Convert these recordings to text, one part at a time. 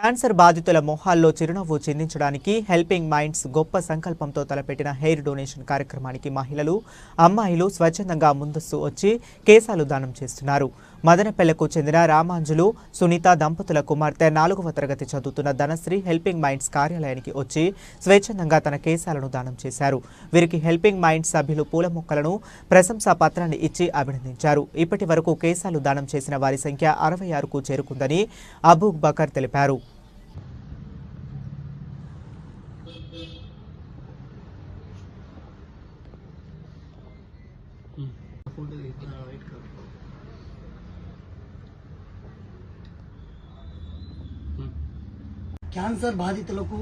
Cancer బాధితుల మొహాల్లో చిరునవ్వు చెందించడానికి helping minds గొప్ప సంకల్పంతో తలపెట్టిన హెయిర్ డొనేషన్ కార్యక్రమానికి మహిళలు అమ్మాయిలు స్వచ్ఛందంగా ముందస్తు వచ్చి కేశాలు దానం చేస్తున్నారు. మదనపల్లెకు చెందిన రామాంజులు సునీత దంపతుల కుమార్తె నాలుగవ తరగతి చదువుతున్న ధనశ్రీ హెల్పింగ్ మైండ్స్ కార్యాలయానికి వచ్చి స్వచ్ఛందంగా తన కేశాలను దానం చేశారు. వీరికి హెల్పింగ్ మైండ్స్ సభ్యులు పూల మొక్కలను ప్రశంసా పత్రాన్ని ఇచ్చి అభినందించారు. ఇప్పటి వరకు కేశాలు దానం చేసిన వారి సంఖ్య అరవై ఆరుకు చేరుకుందని అబూక్ బకర్ తెలిపారు. Hmm. క్యాన్సర్ బాధితులకు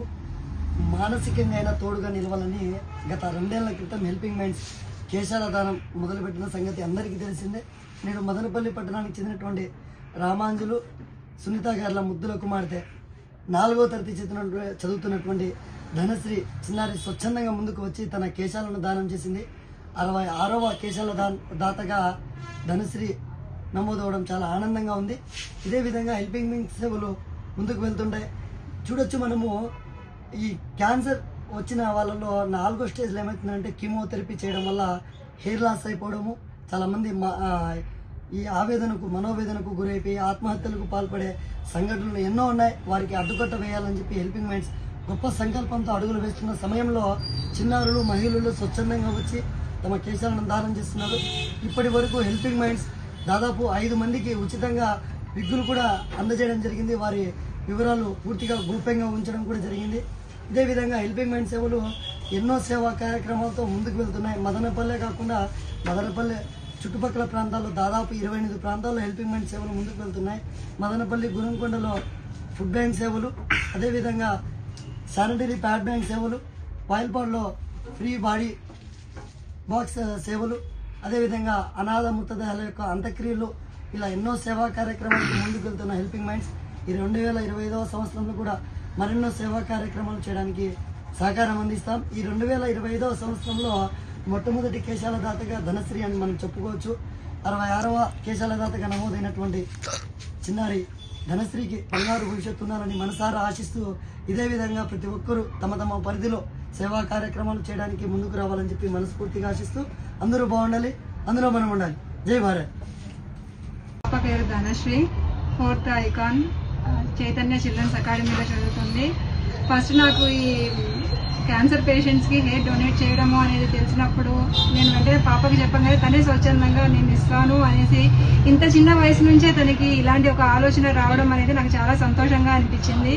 మానసికంగా అయినా తోడుగా నిలవాలని గత రెండేళ్ళ క్రితం హెల్పింగ్ మైండ్స్ కేశాల దానం మొదలుపెట్టిన సంగతి అందరికీ తెలిసిందే. నేడు మదనపల్లి పట్టణానికి చెందినటువంటి రామాంజులు సునీత గార్ల ముద్దుల కుమార్తె నాలుగో తరగతి చెందినటువంటి చదువుతున్నటువంటి ధనశ్రీ చిన్నారి స్వచ్ఛందంగా ముందుకు వచ్చి తన కేశాలను దానం చేసింది. అరవై ఆరవ కేశాల దా దాతగా ధనశ్రీ నమోదవడం చాలా ఆనందంగా ఉంది. ఇదే విధంగా హెల్పింగ్ మైండ్స్ సేవలు ముందుకు వెళ్తుంటాయి. చూడొచ్చు మనము. ఈ క్యాన్సర్ వచ్చిన వాళ్ళలో నాలుగో స్టేజ్లో ఏమవుతుందంటే కీమోథెరపీ చేయడం వల్ల హెయిర్ లాస్ అయిపోవడము. చాలామంది మా ఈ ఆవేదనకు మనోవేదనకు గురైపోయి ఆత్మహత్యలకు పాల్పడే సంఘటనలు ఎన్నో ఉన్నాయి. వారికి అడ్డుకట్ట వేయాలని చెప్పి హెల్పింగ్ మైండ్స్ గొప్ప సంకల్పంతో అడుగులు వేస్తున్న సమయంలో చిన్నారులు మహిళలు స్వచ్ఛందంగా వచ్చి తమ కేశాలను దానం చేస్తున్నారు. ఇప్పటి వరకు హెల్పింగ్ మైండ్స్ దాదాపు ఐదు మందికి ఉచితంగా విగ్గులు కూడా అందజేయడం జరిగింది. వారి వివరాలు పూర్తిగా గోప్యంగా ఉంచడం కూడా జరిగింది. ఇదేవిధంగా హెల్పింగ్ మైండ్ సేవలు ఎన్నో సేవా కార్యక్రమాలతో ముందుకు వెళ్తున్నాయి. మదనపల్లె కాకుండా మదనపల్లె చుట్టుపక్కల ప్రాంతాల్లో దాదాపు ఇరవై ఎనిమిది ప్రాంతాల్లో హెల్పింగ్ మైండ్ సేవలు ముందుకు వెళ్తున్నాయి. మదనపల్లి గురంకొండలో ఫుడ్ బ్యాంక్ సేవలు అదేవిధంగా శానిటరీ ప్యాడ్ బ్యాంక్ సేవలు వాయిల్పాడ్లో ఫ్రీ బాడీ బాక్స్ సేవలు అదేవిధంగా అనాథ మృతదేహాల యొక్క అంత్యక్రియలు ఇలా ఎన్నో సేవా కార్యక్రమాలకు ముందుకు వెళ్తున్న హెల్పింగ్ మైండ్స్ ఈ రెండు వేల ఇరవై ఐదవ సంవత్సరంలో కూడా మరెన్నో సేవా కార్యక్రమాలు చేయడానికి సహకారం అందిస్తాం. ఈ రెండు వేల ఇరవై ఐదవ సంవత్సరంలో మొట్టమొదటి కేశాల దాతగా ధనశ్రీ అని మనం చెప్పుకోవచ్చు. అరవై ఆరవ కేశాల దాతగా నమోదైనటువంటి చిన్నారి ధనశ్రీకి బంగారు భవిష్యత్తు ఉన్నారని మనసారా ఆశిస్తూ ఇదే విధంగా ప్రతి ఒక్కరూ తమ తమ పరిధిలో సేవా కార్యక్రమాలు చేయడానికి ముందుకు రావాలని చెప్పి మనస్ఫూర్తిగా ఆశిస్తూ అందరూ బాగుండాలి. అందులో మనం ఉండాలి. జై భారత్. పేరు Dhanashri fourth icon Chaitanya children's అకాడమీలో చదువుతుంది. ఫస్ట్ నాకు ఈ క్యాన్సర్ పేషెంట్స్కి హెయిర్ డొనేట్ చేయడము అనేది తెలిసినప్పుడు నేను వెంటనే పాపకి చెప్పగానే తనే స్వచ్ఛందంగా నేను ఇస్తాను అనేసి ఇంత చిన్న వయసు నుంచే తనకి ఇలాంటి ఒక ఆలోచన రావడం అనేది నాకు చాలా సంతోషంగా అనిపించింది.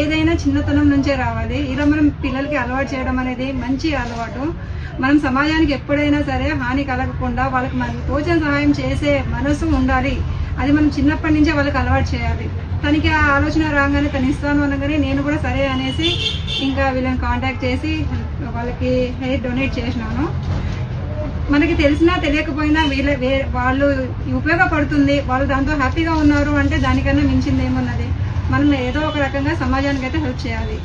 ఏదైనా చిన్నతనం నుంచే రావాలి. ఇలా మనం పిల్లలకి అలవాటు చేయడం అనేది మంచి అలవాటు. మనం సమాజానికి ఎప్పుడైనా సరే హాని కలగకుండా వాళ్ళకి మనకి తోచిన సహాయం చేసే మనసు ఉండాలి. అది మనం చిన్నప్పటి నుంచే వాళ్ళకి అలవాటు చేయాలి. తనకి ఆ ఆలోచన రాగానే తను ఇస్తాను అనగానే నేను కూడా సరే అనేసి ఇంకా వీళ్ళని కాంటాక్ట్ చేసి వాళ్ళకి హెయిర్ డొనేట్ చేసినాను. మనకి తెలిసినా తెలియకపోయినా వీళ్ళ వే- వాళ్ళు ఉపయోగపడుతుంది. వాళ్ళు దాంతో హ్యాపీగా ఉన్నారు అంటే దానికన్నా మించింది ఏమున్నది మనం ఏదో ఒక రకంగా సమాజానికి అయితే హెల్ప్ చేయాలి.